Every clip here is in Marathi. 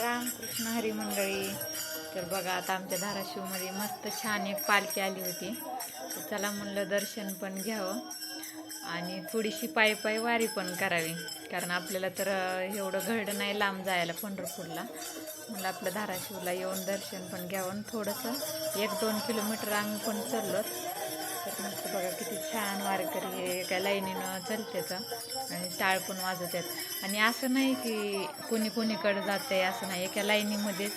रामकृष्ण हरी मंडळी तर बघा आता आमच्या धाराशिवमध्ये मस्त छान एक पालखी आली होती. तर चला म्हणलं दर्शन पण घ्यावं आणि थोडीशी पायी पायी वारी पण करावी. कारण आपल्याला तर एवढं घरडं नाही लांब जायला पंढरपूरला. म्हणलं आपलं धाराशिवला येऊन दर्शन पण घ्यावं थोडंसं एक दोन किलोमीटर आम्ही पण चाललो तर मस्त बघा किती छान वारकरी हे एका लाईनीनं चलतेचं आणि टाळ पण वाजवतात आणि असं नाही की कोणी कोणीकडे आहे असं नाही. एका लाईनीमध्येच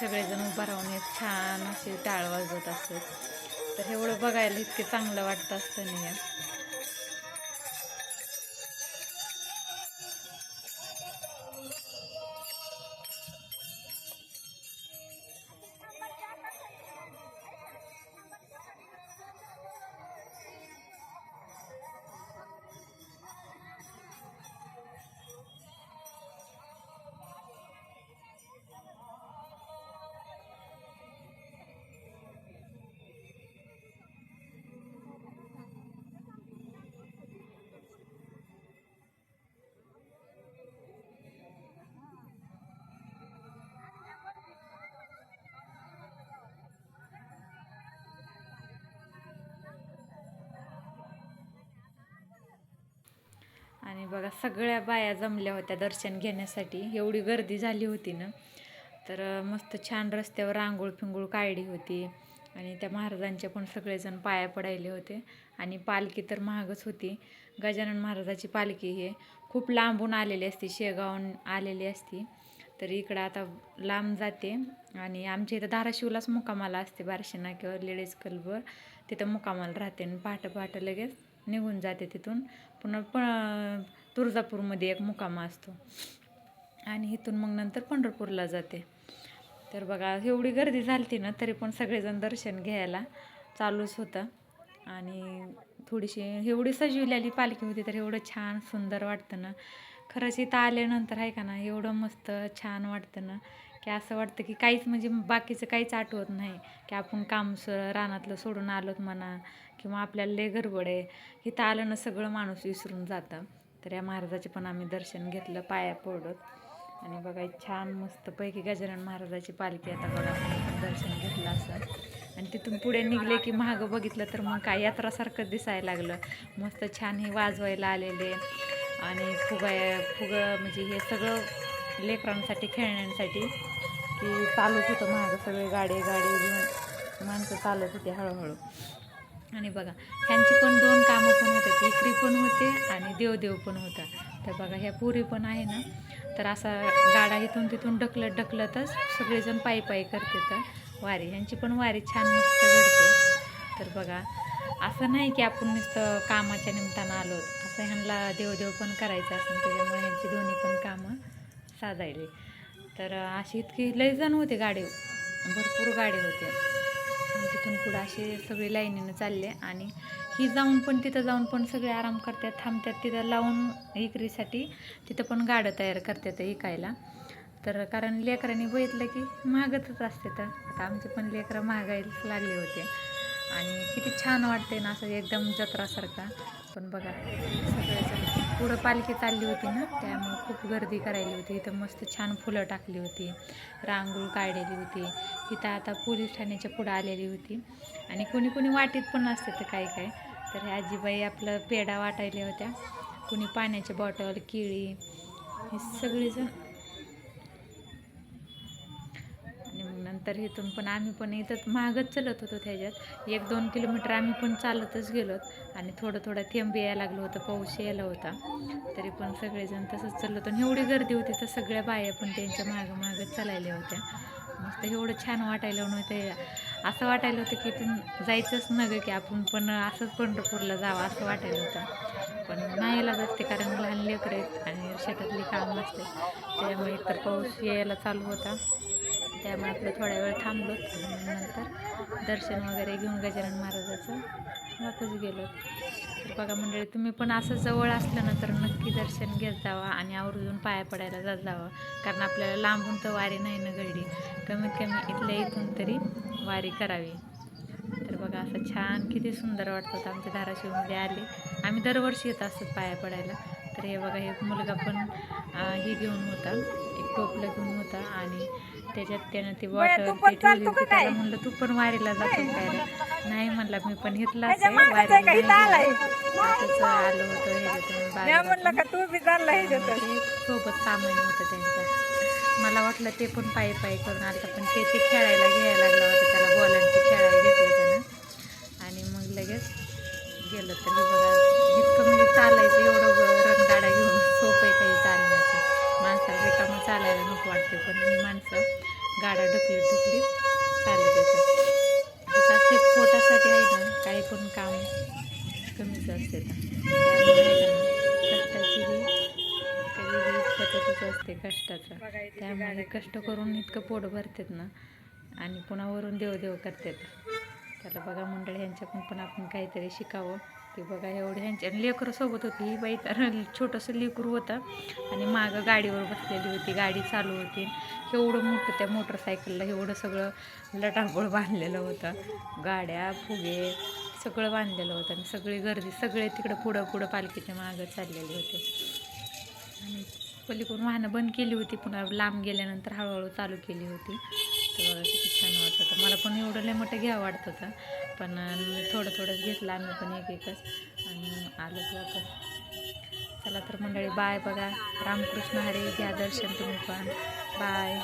सगळेजण उभं राहून एक छान असे टाळ वाजवत असतात. तर एवढं बघायला इतके चांगलं वाटतं असतं नाही आणि बघा सगळ्या बाया जमल्या होत्या दर्शन घेण्यासाठी. एवढी गर्दी झाली होती ना. तर मस्त छान रस्त्यावर रांगोळ फिंगोळ काढली होती. आणि त्या महाराजांच्या पण सगळेजण पाया पडायले होते. आणि पालखी तर महागच होती. गजानन महाराजाची पालखी हे खूप लांबून आलेली असते शेगावून आलेली असती. तर इकडं आता लांब जाते. आणि आमच्या इथं धाराशिवलाच मुकामाला असते बारशे नाक्यावर लेडीज क्लबवर. तिथं मुकामाला राहते आणि पहाटं पहाटं लगेच. निघून जाते तिथून. पुन्हा प तुळजापूरमध्ये एक मुक्कामा असतो. आणि इथून मग नंतर पंढरपूरला जाते. तर बघा एवढी गर्दी झाली ना तरी पण सगळेजण दर्शन घ्यायला चालूच होतं. आणि थोडीशी एवढी सजविलेली पालखी होती तर एवढं छान सुंदर वाटतं ना. खरंच इथं आल्यानंतर आहे का ना एवढं मस्त छान वाटतं ना की असं वाटतं की काहीच म्हणजे बाकीचं काहीच आठवत नाही की आपण काम स रानातलं सोडून आलोत म्हणा किंवा आपल्याला लय गडबड आहे. इथं आलं ना सगळं माणूस विसरून जातं. तर या महाराजाचे पण आम्ही दर्शन घेतलं पाया पडत. आणि बघा छान मस्तपैकी गजानन महाराजाची पालखी आता बघा दर्शन घेतलं असं. आणि तिथून पुढे निघले की महागं बघितलं तर मग काय यात्रासारखं दिसायला लागलं. मस्त छान हे वाजवायला आलेले. आणि फुगा फुगं म्हणजे हे सगळं लेकरांसाठी खेळण्यांसाठी की चालूच होतं महागं सगळे गाडी गाडी घेऊन. माणसं चालत होते हळूहळू. आणि बघा ह्यांची पण दोन कामं पण होते. इकरी पण होते आणि देवदेव पण होता. तर बघा ह्या पुरी पण आहे ना. तर असा गाडा इथून तिथून ढकलत ढकलतच सगळेजण पायी पायी करते तर वारी. ह्यांची पण वारी छान मस्त घडते. तर बघा असं नाही की आपण नुसतं कामाच्या निमित्तानं आलो असं ह्यांना देवदेव पण करायचं असेल त्याच्यामुळे ह्यांची दोन्ही पण कामं साजायली तर अशी इतकी लय जण होते गाडी भरपूर गाडी होते तिथून पुढं असे सगळे लाईनीनं चालले आणि ही जाऊन पण तिथं जाऊन पण सगळे आराम करतात थांबतात तिथं लावून विक्रीसाठी तिथं पण गाडं तयार करतात विकायला तर कारण लेकरांनी बघितलं की महागतच असते तर. आता आमचे पण लेकरं महागायलाच लागले होते. आणि किती छान वाटते ना असं एकदम जत्रासारखा. पण बघा सगळेजण पुढं पालखी चालली होती ना त्यामुळे खूप गर्दी करायली होती. इथं मस्त छान फुलं टाकली होती रांगोळ काढलेली होती. इथं आता पोलीस ठाण्याच्या पुढं आलेली होती. आणि कोणी कोणी वाटीत पण असते तर काय काय तर ह्या आजीबाई आपलं पेढा वाटायल्या होत्या. कुणी पाण्याच्या बॉटल केळी हे सगळेजण तर इथून पण आम्ही पण इथं महागच चालत होतो त्याच्यात. एक दोन किलोमीटर आम्ही पण चालतच गेलोत. आणि थोडं थोडं थेंब यायला लागलं होतं पाऊस यायला होता. तरी पण सगळेजण तसंच चाललं होतं. आणि एवढी गर्दी होती तर सगळ्या बाया पण त्यांच्या मागं मागं चालायल्या होत्या. मस्त एवढं छान वाटायला नव्हतं. असं वाटायला होतं की इथून जायचंच नगं की आपण पण असंच पंढरपूरला जावं असं वाटायला होतं. पण नाही लागत असते कारण लहान लेकरं आहेत आणि शेतातली कामं असते. त्यामुळे तर पाऊस यायला चालू होता. त्यामुळे आपलं थोड्या वेळ थांबलो. नंतर दर्शन वगैरे घेऊन गजानन महाराजाचं वापस गेलो. तर बघा मंडळी तुम्ही पण असं जवळ असलं ना तर नक्की दर्शन घेत जावा आणि आवर्जून पाया पडायला जात जावा. कारण आपल्याला लांबून तर वारी नाही ना घडली कमीत कमी इथल्या इथून तरी वारी करावी. तर बघा असं छान किती सुंदर वाटतं आमच्या धाराशिवमध्ये आले. आम्ही दरवर्षी येत असतो पाया पडायला. तर हे बघा हे मुलगा पण हे घेऊन होता. एक टोपलं घेऊन होता आणि त्याच्यात त्यानं ती बॉटल तू ठेवली होती? त्याला म्हणलं तू पण वारीला जातो काय रे नाही म्हणला मी पण घेतला आलं होतं सोबत सामान होतं त्यांच्या मला वाटलं ते पण पायी पायी करून आलं पण ते ते खेळायला घ्यायला वाटते पण ही माणसं गाड्या ढकलीत ढकलीत चालत येतात तसं ते पोटासाठी आहे ना काही पण काम कमीच असते. त्यामुळे ना, कष्टाची ही कधी ही असते कष्टाचं. त्यामुळे कष्ट करून इतकं पोट भरतात ना आणि पुन्हा वरून देवदेव करतात. त्याला बघा मंडळी ह्यांच्याकडून पण आपण काहीतरी शिकावं. की बघा एवढे ह्यांच्या लेकरंसोबत लेकरं सोबत होती ही बाई तर छोटंसं लेकरू होतं. आणि मागं गाडीवर बसलेली होती गाडी चालू होती. एवढं मोठं त्या मोटरसायकलला एवढं सगळं लटाबोळ बांधलेलं होतं. गाड्या फुगे सगळं बांधलेलं होतं. आणि सगळी गर्दी सगळे तिकडं पुढं पुढं पालखीच्या मागं चाललेले होते. आणि पलीकडून वाहनं बंद केली होती. पुन्हा लांब गेल्यानंतर हळूहळू चालू केली होती. तर छान वाटत होतं. मला पण एवढं लय मोठं घ्या वाटत होतं. पण थोडं थोडंच घेतलं आम्ही पण एक एकच. आणि आलोच वापस चला तर मंडळी बाय बघा. रामकृष्ण हरे घ्या दर्शन तुम्ही पण. बाय